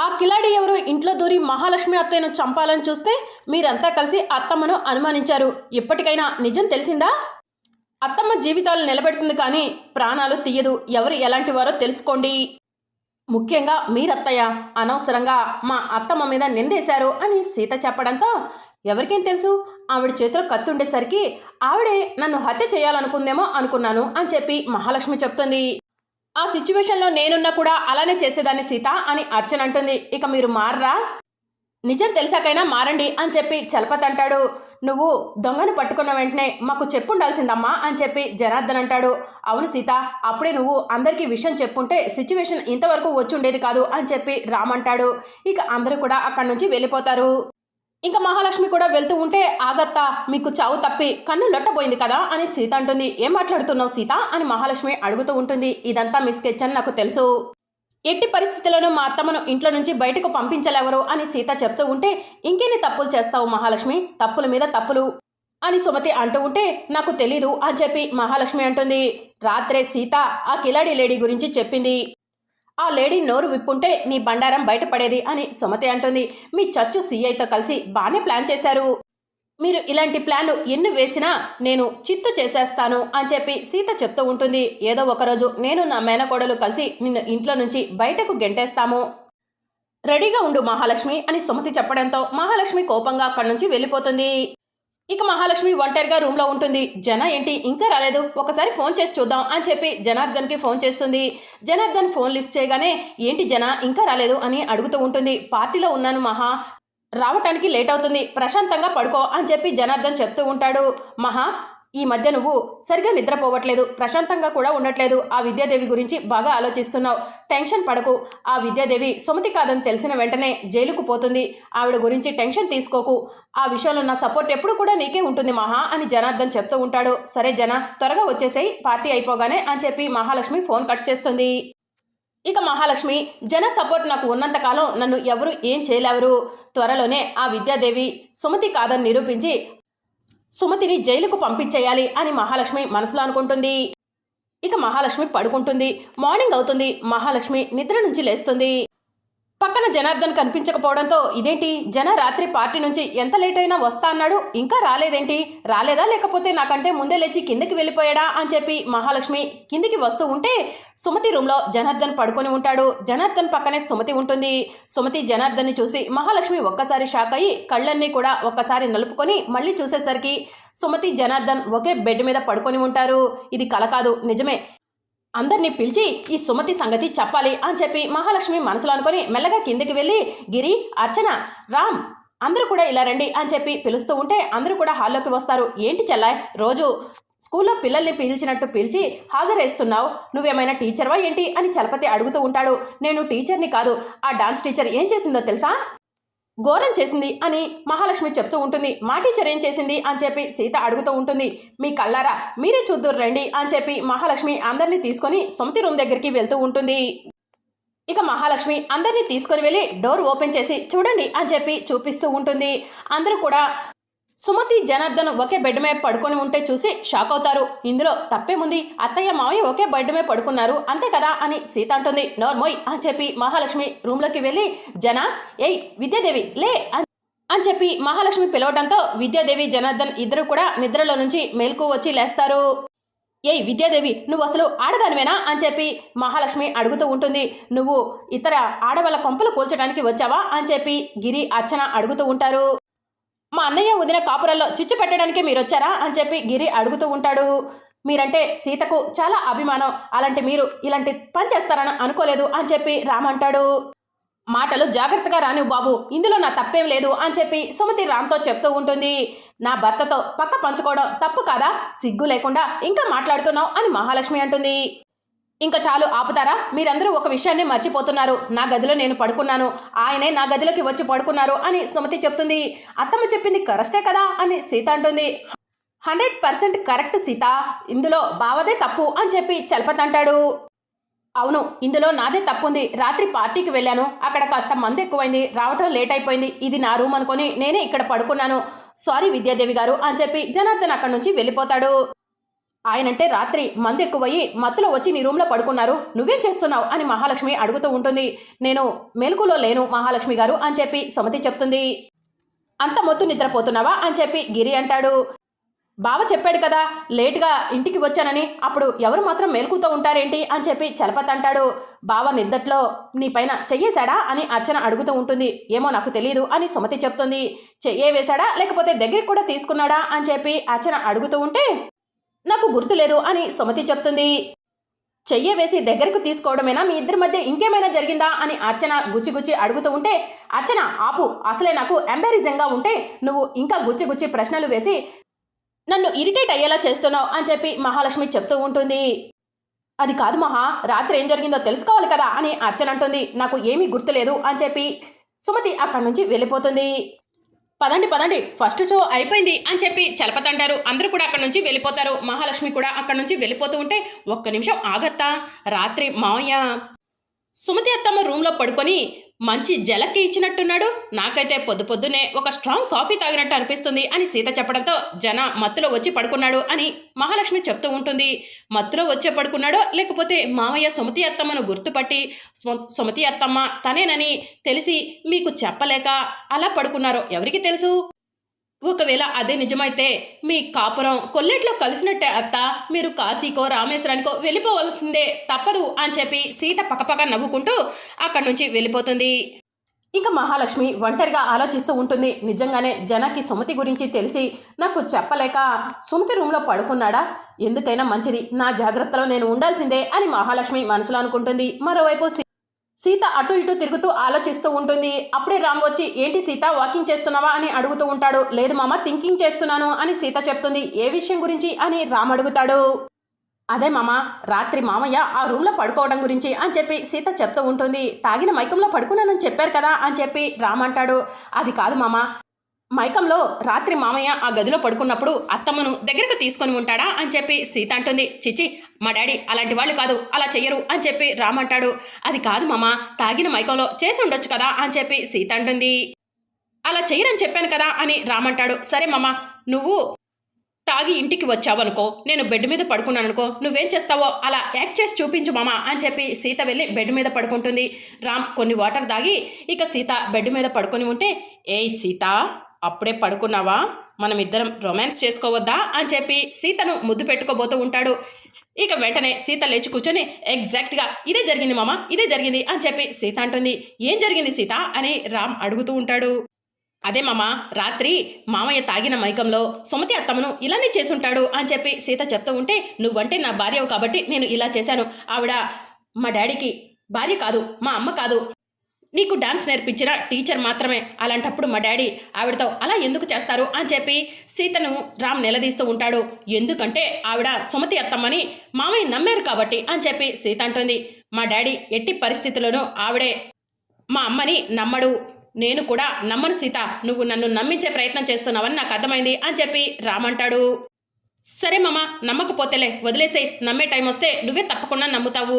ఆ కిలాడి ఎవరు ఇంట్లో దూరి మహాలక్ష్మి అత్తయ్యను చంపాలని చూస్తే మీరంతా కలిసి అత్తమ్మను అనుమానించారు. ఇప్పటికైనా నిజం తెలిసిందా? అత్తమ్మ జీవితాలు నిలబెడుతుంది కానీ ప్రాణాలు తీయదు. ఎవరు ఎలాంటి వారో తెలుసుకోండి. ముఖ్యంగా మీరత్తయ్య. అనవసరంగా మా అత్తమ్మ మీద నిందేశారు అని సీత చెప్పడంతో ఎవరికేం తెలుసు? ఆవిడ చేతిలో కత్తి ఉండేసరికి ఆవిడే నన్ను హత్య చేయాలనుకుందేమో అనుకున్నాను అని చెప్పి మహాలక్ష్మి చెప్తుంది. ఆ సిచ్యువేషన్లో నేనున్నా కూడా అలానే చేసేదాన్ని సీత అని అర్చన అంటుంది. ఇక మీరు మారరా? నిజం తెలిసాకైనా మారండి అని చెప్పి చలపతి అంటాడు. నువ్వు దొంగను పట్టుకున్న వెంటనే మాకు చెప్పుండాల్సిందమ్మా అని చెప్పి జనార్దన్ అంటాడు. అవును సీత అప్పుడే నువ్వు అందరికీ విషయం చెప్పుంటే సిచ్యువేషన్ ఇంతవరకు వచ్చి ఉండేది కాదు అని చెప్పి రామ్ అంటాడు. ఇక అందరూ కూడా అక్కడి నుంచి వెళ్ళిపోతారు. ఇంకా మహాలక్ష్మి కూడా వెళ్తూ ఉంటే ఆగత్తా మీకు చావు తప్పి కన్ను లొట్టబోయింది కదా అని సీత అంటుంది. ఏం మాట్లాడుతున్నావు సీత? అని మహాలక్ష్మి అడుగుతూ ఉంటుంది. ఇదంతా మీ స్కెచ్ అని నాకు తెలుసు. ఎట్టి పరిస్థితుల్లోనూ మా అత్తమ్మను ఇంట్లో నుంచి బయటకు పంపించలేవరు అని సీత చెప్తూ ఉంటే ఇంకెన్ని తప్పులు చేస్తావు మహాలక్ష్మి? తప్పుల మీద తప్పులు అని సుమతి అంటూ ఉంటే నాకు తెలీదు అని చెప్పి మహాలక్ష్మి అంటుంది. రాత్రే సీత ఆ కిలాడి లేడీ గురించి చెప్పింది. ఆ లేడీ నోరు విప్పుంటే నీ బండారం బయటపడేది అని సుమతి అంటుంది. మీ చచ్చు సీఐతో కలిసి బాగానే ప్లాన్ చేశారు. మీరు ఇలాంటి ప్లాన్లు ఎన్ని వేసినా నేను చిత్తు చేసేస్తాను అని చెప్పి సీత చెప్తూ ఉంటుంది. ఏదో ఒకరోజు నేను నా మేనకోడలు కలిసి నిన్ను ఇంట్లో నుంచి బయటకు గెంటేస్తాము. రెడీగా ఉండు మహాలక్ష్మి అని సుమతి చెప్పడంతో మహాలక్ష్మి కోపంగా అక్కడి నుంచి వెళ్ళిపోతుంది. ఇక మహాలక్ష్మి ఒంటరిగా రూమ్లో ఉంటుంది. జన ఏంటి? ఇంకా రాలేదు. ఒకసారి ఫోన్ చేసి చూద్దాం అని చెప్పి జనార్దన్కి ఫోన్ చేస్తుంది. జనార్దన్ ఫోన్ లిఫ్ట్ చేయగానే ఏంటి జన? ఇంకా రాలేదు అని అడుగుతూ ఉంటుంది. పార్టీలో ఉన్నాను మహా. రావటానికి లేట్ అవుతుంది. ప్రశాంతంగా పడుకో అని చెప్పి జనార్దన్ చెప్తూ ఉంటాడు. మహా ఈ మధ్య నువ్వు సరిగా నిద్రపోవట్లేదు ప్రశాంతంగా కూడా ఉండట్లేదు. ఆ విద్యాదేవి గురించి బాగా ఆలోచిస్తున్నావు. టెన్షన్ పడకు. ఆ విద్యాదేవి సుమతి కాదని తెలిసిన వెంటనే జైలుకు పోతుంది. ఆవిడ గురించి టెన్షన్ తీసుకోకు. ఆ విషయంలో నా సపోర్ట్ ఎప్పుడు కూడా నీకే ఉంటుంది మహా అని జనార్దన్ చెప్తూ ఉంటాడు. సరే జన త్వరగా వచ్చేసేయి పార్టీ అయిపోగానే అని చెప్పి మహాలక్ష్మి ఫోన్ కట్ చేస్తుంది. ఇక మహాలక్ష్మి జన సపోర్ట్ నాకు ఉన్నంతకాలం నన్ను ఎవరు ఏం చేయలేవరు. త్వరలోనే ఆ విద్యాదేవి సుమతి కాదని నిరూపించి సుమతిని జైలుకు పంపించేయాలి అని మహాలక్ష్మి మనసులో అనుకుంటుంది. ఇక మహాలక్ష్మి పడుకుంటుంది. మార్నింగ్ అవుతుంది. మహాలక్ష్మి నిద్ర నుంచి లేస్తుంది. పక్కన జనార్దన్ కనిపించకపోవడంతో ఇదేంటి? జన రాత్రి పార్టీ నుంచి ఎంత లేట్ అయినా వస్తా అన్నాడు. ఇంకా రాలేదేంటి? రాలేదా లేకపోతే నాకంటే ముందే లేచి కిందకి వెళ్ళిపోయాడా అని చెప్పి మహాలక్ష్మి కిందికి వస్తూ ఉంటే సుమతి రూమ్లో జనార్దన్ పడుకొని ఉంటాడు. జనార్దన్ పక్కనే సుమతి ఉంటుంది. సుమతి జనార్దన్ని చూసి మహాలక్ష్మి ఒక్కసారి షాక్ అయ్యి కళ్ళన్నీ కూడా ఒక్కసారి నలుపుకొని మళ్ళీ చూసేసరికి సుమతి జనార్దన్ ఒకే బెడ్ మీద పడుకొని ఉంటారు. ఇది కల కాదు నిజమే. అందరినీ పిలిచి ఈ సుమతి సంగతి చెప్పాలి అని చెప్పి మహాలక్ష్మి మనసులో అనుకొని మెల్లగా కిందికి వెళ్ళి గిరి అర్చన రామ్ అందరూ కూడా ఇలా రండి అని చెప్పి పిలుస్తూ ఉంటే అందరూ కూడా హాల్లోకి వస్తారు. ఏంటి చెల్లాయ్ రోజు స్కూల్లో పిల్లల్ని పిలిచినట్టు పిలిచి హాజరేస్తున్నావు. నువ్వేమైనా టీచర్వా ఏంటి అని చలపతి అడుగుతూ ఉంటాడు. నేను టీచర్ని కాదు ఆ డాన్స్ టీచర్ ఏం చేసిందో తెలుసా? ఘోరం చేసింది అని మహాలక్ష్మి చెప్తూ ఉంటుంది. మా టీచర్ ఏం చేసింది అని చెప్పి సీత అడుగుతూ ఉంటుంది. మీ కల్లారా మీరే చూద్దరు రండి అని చెప్పి మహాలక్ష్మి అందరినీ తీసుకొని సొంతి రూమ్ దగ్గరికి వెళ్తూ ఉంటుంది. ఇక మహాలక్ష్మి అందరినీ తీసుకొని వెళ్ళి డోర్ ఓపెన్ చేసి చూడండి అని చెప్పి చూపిస్తూ ఉంటుంది. అందరూ కూడా సుమతి జనార్దన్ ఒకే బెడ్ మీద పడుకొని ఉంటే చూసి షాక్ అవుతారు. ఇందులో తప్పేముంది? అత్తయ్య మావయ్య ఒకే బెడ్ మీద పడుకున్నారు. అంతే కదా అని సీత అంటుంది. నోర్మోయ్ అని చెప్పి మహాలక్ష్మి రూమ్లోకి వెళ్ళి జన ఏయ్ విద్యాదేవి లే అని చెప్పి మహాలక్ష్మి పిలవడంతో విద్యాదేవి జనార్దన్ ఇద్దరు కూడా నిద్రలో నుంచి మేల్కు వచ్చి లేస్తారు. ఏయ్ విద్యాదేవి నువ్వు అసలు ఆడదానివేనా అని చెప్పి మహాలక్ష్మి అడుగుతూ ఉంటుంది. నువ్వు ఇతర ఆడవాళ్ళ కొంపలు కూల్చడానికి వచ్చావా అని చెప్పి గిరి అర్చన అడుగుతూ ఉంటారు. మా అన్నయ్య వదిన కాపురాల్లో చిచ్చు పెట్టడానికి మీరు వచ్చారా అని చెప్పి గిరి అడుగుతూ ఉంటాడు. మీరంటే సీతకు చాలా అభిమానం. అలాంటి మీరు ఇలాంటి పని చేస్తారని అనుకోలేదు అని చెప్పి రామ్ అంటాడు. మాటలు జాగ్రత్తగా రాని బాబు. ఇందులో నా తప్పేం లేదు అని చెప్పి సుమతి రామ్తో చెప్తూ ఉంటుంది. నా భర్తతో పక్క పంచుకోవడం తప్పు కాదా? సిగ్గు లేకుండా ఇంకా మాట్లాడుతున్నావు అని మహాలక్ష్మి అంటుంది. ఇంకా చాలు ఆపుతారా? మీరందరూ ఒక విషయాన్ని మర్చిపోతున్నారు. నా గదిలో నేను పడుకున్నాను. ఆయనే నా గదిలోకి వచ్చి పడుకున్నారు అని సుమతి చెప్తుంది. అత్తమ్మ చెప్పింది కరెస్టే కదా అని సీత అంటుంది. Hundred percent correct Sita. ఇందులో బావదే తప్పు అని చెప్పి చలపతి అంటాడు. అవును ఇందులో నాదే తప్పుంది. రాత్రి పార్టీకి వెళ్ళాను. అక్కడ కాస్త మంది ఎక్కువైంది. రావటం లేట్ అయిపోయింది. ఇది నా రూమ్ అనుకొని నేనే ఇక్కడ పడుకున్నాను. సారీ విద్యాదేవి గారు అని చెప్పి జనార్దన్ అక్కడి నుంచి వెళ్ళిపోతాడు. ఆయనంటే రాత్రి మందు ఎక్కువయ్యి మత్తులో వచ్చి నీ రూమ్లో పడుకున్నారు. నువ్వేం చేస్తున్నావు? అని మహాలక్ష్మి అడుగుతూ ఉంటుంది. నేను మెలకులో లేను మహాలక్ష్మి గారు అని చెప్పి సుమతి చెప్తుంది. అంత మొత్తు నిద్రపోతున్నావా? అని చెప్పి గిరి అంటాడు. బావ చెప్పాడు కదా లేట్గా ఇంటికి వచ్చానని. అప్పుడు ఎవరు మాత్రం మేలుకుతూ ఉంటారేంటి? అని చెప్పి చలపతి అంటాడు. బావ నిద్దట్లో నీ పైన చెయ్యేశాడా? అని అర్చన అడుగుతూ ఉంటుంది. ఏమో నాకు తెలియదు అని సుమతి చెప్తుంది. చెయ్యే వేశాడా? లేకపోతే దగ్గరికి కూడా తీసుకున్నాడా? అని చెప్పి అర్చన అడుగుతూ ఉంటే నాకు గుర్తులేదు అని సుమతి చెప్తుంది. చెయ్య వేసి దగ్గరకు తీసుకోవడమేనా? మీ ఇద్దరి మధ్య ఇంకేమైనా జరిగిందా? అని అర్చన గుచ్చి గుచ్చి అడుగుతూ ఉంటే అర్చన ఆపు అసలే నాకు ఎంబారిజింగ్గా ఉంటే నువ్వు ఇంకా గుచ్చి గుచ్చి ప్రశ్నలు వేసి నన్ను ఇరిటేట్ అయ్యేలా చేస్తున్నావు అని చెప్పి మహాలక్ష్మి చెప్తూ ఉంటుంది. అది కాదు మహా రాత్రి ఏం జరిగిందో తెలుసుకోవాలి కదా అని అర్చన అంటుంది. నాకు ఏమీ గుర్తులేదు అని చెప్పి సుమతి అక్కడి నుంచి వెళ్ళిపోతుంది. పదండి పదండి. ఫస్ట్ షో అయిపోయింది అని చెప్పి చలపతంటారు అందరూ కూడా అక్కడ నుంచి వెళ్ళిపోతారు. మహాలక్ష్మి కూడా అక్కడ నుంచి వెళ్ళిపోతూ ఉంటే ఒక్క నిమిషం ఆగత్తా. రాత్రి మావయ్య సుమతి అత్తమ్మ రూమ్లో పడుకొని మంచి జలక్కి ఇచ్చినట్టున్నాడు. నాకైతే పొద్దు పొద్దునే ఒక స్ట్రాంగ్ కాఫీ తాగినట్టు అనిపిస్తుంది అని సీత చెప్పడంతో జన మత్తులో వచ్చి పడుకున్నాడు అని మహాలక్ష్మి చెప్తూ ఉంటుంది. మత్తులో వచ్చే పడుకున్నాడో లేకపోతే మామయ్య సుమతి అత్తమ్మను గుర్తుపట్టి సుమతి అత్తమ్మ తనేనని తెలిసి మీకు చెప్పలేక అలా పడుకున్నారో ఎవరికి తెలుసు? ఒకవేళ అదే నిజమైతే మీ కాపురం కొల్లెట్లో కలిసినట్టే అత్త. మీరు కాశీకో రామేశ్వరానికో వెళ్ళిపోవలసిందే తప్పదు అని చెప్పి సీత పక్కపక్క నవ్వుకుంటూ అక్కడి నుంచి వెళ్ళిపోతుంది. ఇంకా మహాలక్ష్మి ఒంటరిగా ఆలోచిస్తూ ఉంటుంది. నిజంగానే జనకి సుమతి గురించి తెలిసి నాకు చెప్పలేక సుమతి రూమ్లో పడుకున్నాడా? ఎందుకైనా మంచిది. నా జాగ్రత్తలో నేను ఉండాల్సిందే అని మహాలక్ష్మి మనసులో అనుకుంటుంది. మరోవైపు సీత అటు ఇటు తిరుగుతూ ఆలోచిస్తూ ఉంటుంది. అప్పుడే రామ్ వచ్చి ఏంటి సీత వాకింగ్ చేస్తున్నావా? అని అడుగుతూ ఉంటాడు. లేదు మామ థింకింగ్ చేస్తున్నాను అని సీత చెప్తుంది. ఏ విషయం గురించి? అని రామ్ అడుగుతాడు. అదే మామ రాత్రి మామయ్య ఆ రూమ్లో పడుకోవడం గురించి అని చెప్పి సీత చెప్తూ ఉంటుంది. తాగిన మైకంలో పడుకున్నానని చెప్పారు కదా అని చెప్పి రామ్ అంటాడు. అది కాదు మామ మైకంలో రాత్రి మామయ్య ఆ గదిలో పడుకున్నప్పుడు అత్తమ్మను దగ్గరకు తీసుకొని ఉంటాడా? అని చెప్పి సీత అంటుంది. చిచి మా డాడీ అలాంటి వాళ్ళు కాదు అలా చెయ్యరు అని చెప్పి రామంటాడు అది కాదు మామ తాగిన మైకంలో చేసి ఉండొచ్చు కదా అని చెప్పి సీత అంటుంది. అలా చెయ్యరని చెప్పాను కదా అని రామంటాడు సరే మామ నువ్వు తాగి ఇంటికి వచ్చావనుకో నేను బెడ్ మీద పడుకున్నాను అనుకో నువ్వేం చేస్తావో అలా యాక్ట్ చేసి చూపించు మామ అని చెప్పి సీత వెళ్ళి బెడ్ మీద పడుకుంటుంది. రామ్ కొన్ని వాటర్ తాగి ఇక సీత బెడ్ మీద పడుకొని ఉంటే ఏయ్ సీత అప్పుడే పడుకున్నావా? మనం ఇద్దరం రొమాన్స్ చేసుకోవద్దా అని చెప్పి సీతను ముద్దు పెట్టుకోబోతూ ఉంటాడు. ఇక వెంటనే సీత లేచి కూర్చొని ఎగ్జాక్ట్గా ఇదే జరిగింది మామ ఇదే జరిగింది అని చెప్పి సీత అంటుంది. ఏం జరిగింది సీత? అని రామ్ అడుగుతూ ఉంటాడు. అదే మామ రాత్రి మామయ్య తాగిన మైకంలో సుమతి అత్తమ్మను ఇలానే చేసుంటాడు అని చెప్పి సీత చెప్తూ ఉంటే నువ్వంటే నా భార్యవు కాబట్టి నేను ఇలా చేశాను. ఆవిడ మా డాడీకి భార్య కాదు మా అమ్మ కాదు. నీకు డాన్స్ నేర్పించిన టీచర్ మాత్రమే. అలాంటప్పుడు మా డాడీ ఆవిడతో అలా ఎందుకు చేస్తారు అని చెప్పి సీతను రామ్ నిలదీస్తూ ఉంటాడు. ఎందుకంటే ఆవిడ సుమతి అత్తమ్మని మామయ్య నమ్మారు కాబట్టి అని చెప్పి సీత అంటుంది. మా డాడీ ఎట్టి పరిస్థితుల్లోనూ ఆవిడే మా అమ్మని నమ్మడు. నేను కూడా నమ్మను సీత. నువ్వు నన్ను నమ్మించే ప్రయత్నం చేస్తున్నావని నాకు అర్థమైంది అని చెప్పి రామంటాడు సరే మామ నమ్మకపోతేలే వదిలేసే నమ్మే టైం వస్తే నువ్వే తప్పకుండా నమ్ముతావు.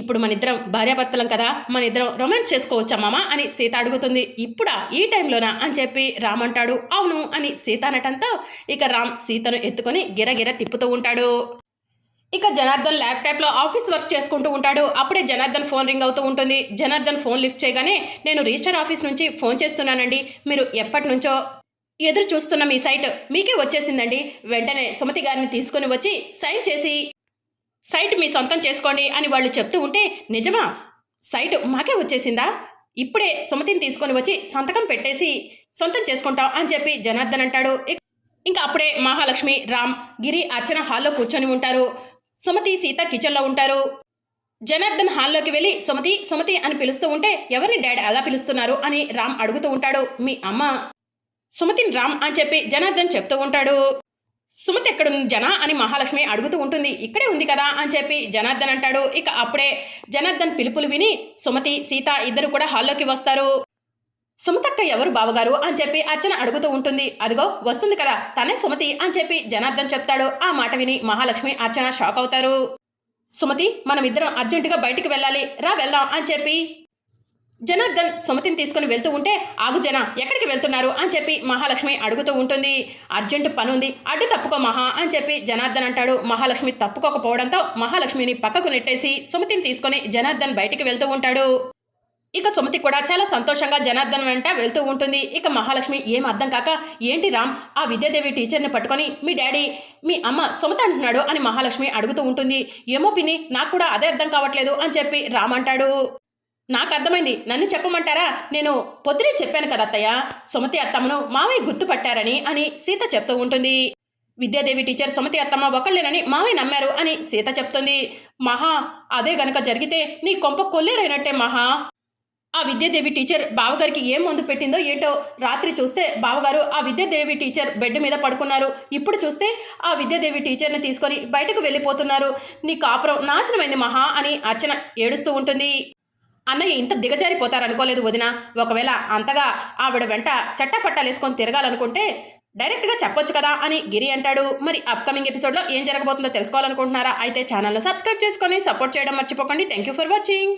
ఇప్పుడు మన ఇద్దరం భార్యాభర్తలం కదా మన ఇద్దరం రొమాన్స్ చేసుకోవచ్చా మామ అని సీత అడుగుతుంది. ఇప్పుడా ఈ టైంలోనా అని చెప్పి రామ్ అంటాడు. అవును అని సీత అనటంతో ఇక రామ్ సీతను ఎత్తుకొని గిరగిర తిప్పుతూ ఉంటాడు. ఇక జనార్దన్ ల్యాప్టాప్లో ఆఫీస్ వర్క్ చేసుకుంటూ ఉంటాడు. అప్పుడే జనార్దన్ ఫోన్ రింగ్ అవుతూ ఉంటుంది. జనార్దన్ ఫోన్ లిఫ్ట్ చేయగానే నేను రిజిస్టర్ ఆఫీస్ నుంచి ఫోన్ చేస్తున్నానండి. మీరు ఎప్పటి నుంచో ఎదురు చూస్తున్న మీ సైట్ మీకే వచ్చేసిందండి. వెంటనే సుమతి గారిని తీసుకొని వచ్చి సైన్ చేసి సైట్ మీ సొంతం చేసుకోండి అని వాళ్ళు చెప్తూ ఉంటే నిజమా? సైట్ మాకే వచ్చేసిందా? ఇప్పుడే సుమతిని తీసుకొని వచ్చి సంతకం పెట్టేసి సొంతం చేసుకుంటాం అని చెప్పి జనార్దన్ అంటాడు. ఇంకా అప్పుడే మహాలక్ష్మి రామ్ గిరి అర్చన హాల్లో కూర్చొని ఉంటారు. సుమతి సీత కిచెన్లో ఉంటారు. జనార్దన్ హాల్లోకి వెళ్ళి సుమతి సుమతి అని పిలుస్తూ ఉంటే ఎవరిని డాడీ అలా పిలుస్తున్నారు? అని రామ్ అడుగుతూ ఉంటాడు. మీ అమ్మ సుమతిని రామ్ అని చెప్పి జనార్దన్ చెప్తూ ఉంటాడు. సుమతి ఎక్కడుంది జన అని మహాలక్ష్మి అడుగుతూ ఉంటుంది. ఇక్కడే ఉంది కదా అని చెప్పి జనార్దన్ అంటాడు. ఇక అప్పుడే జనార్దన్ పిలుపులు విని సుమతి సీత ఇద్దరు కూడా హాల్లోకి వస్తారు. సుమతక్క ఎవరు బావగారు అని చెప్పి అర్చన అడుగుతూ ఉంటుంది. అదిగో వస్తుంది కదా తనే సుమతి అని చెప్పి జనార్దన్ చెప్తాడు. ఆ మాట విని మహాలక్ష్మి అర్చన షాక్ అవుతారు. సుమతి మనం ఇద్దరం అర్జెంటుగా బయటికి వెళ్ళాలి. రా వెళ్దాం అని చెప్పి జనార్దన్ సుమతిని తీసుకుని వెళ్తూ ఉంటే ఆగు జన ఎక్కడికి వెళ్తున్నారు? అని చెప్పి మహాలక్ష్మి అడుగుతూ ఉంటుంది. అర్జెంటు పని ఉంది అడ్డు తప్పుకో మహా అని చెప్పి జనార్దన్ అంటాడు. మహాలక్ష్మి తప్పుకోకపోవడంతో మహాలక్ష్మిని పక్కకు నెట్టేసి సుమతిని తీసుకొని జనార్దన్ బయటికి వెళ్తూ ఉంటాడు. ఇక సుమతి కూడా చాలా సంతోషంగా జనార్దన్ వెంట వెళ్తూ ఉంటుంది. ఇక మహాలక్ష్మి ఏం అర్థం కాక ఏంటి రామ్ ఆ విద్యాదేవి టీచర్ని పట్టుకొని మీ డాడీ మీ అమ్మ సుమత అంటున్నాడు అని మహాలక్ష్మి అడుగుతూ ఉంటుంది. ఏమో పిని నాకు కూడా అదే అర్థం కావట్లేదు అని చెప్పి రామ్ అంటాడు. నాకు అర్థమైంది. నన్ను చెప్పమంటారా? నేను పొద్దునే చెప్పాను కదా అత్తయ్య. సుమతి అత్తమ్మను మావయ్య గుర్తుపట్టారని అని సీత చెప్తూ ఉంటుంది. విద్యాదేవి టీచర్ సుమతి అత్తమ్మ ఒకళ్ళేనని మావయ్య నమ్మారు అని సీత చెప్తుంది. మహా అదే గనక జరిగితే నీ కొంప కొల్లేరైనట్టే మహా. ఆ విద్యాదేవి టీచర్ బావగారికి ఏం మందు పెట్టిందో ఏంటో రాత్రి చూస్తే బావగారు ఆ విద్యాదేవి టీచర్ బెడ్ మీద పడుకున్నారు. ఇప్పుడు చూస్తే ఆ విద్యాదేవి టీచర్ని తీసుకొని బయటకు వెళ్ళిపోతున్నారు. నీ కాపురం నాశనమైంది మహా అని అర్చన ఏడుస్తూ ఉంటుంది. అన్నయ్య ఇంత దిగజారిపోతారనుకోలేదు వదిన. ఒకవేళ అంతగా ఆవిడ వెంట చట్టపట్టాలేసుకొని తిరగాలనుకుంటే డైరెక్ట్గా చెప్పొచ్చు కదా అని గిరి అంటాడు. మరి అప్కమింగ్ ఎపిసోడ్లో ఏం జరగబోతుందో తెలుసుకోవాలనుకుంటున్నారా? అయితే ఛానల్ను సబ్స్క్రైబ్ చేసుకొని సపోర్ట్ చేయడం మర్చిపోకండి. Thank you for watching.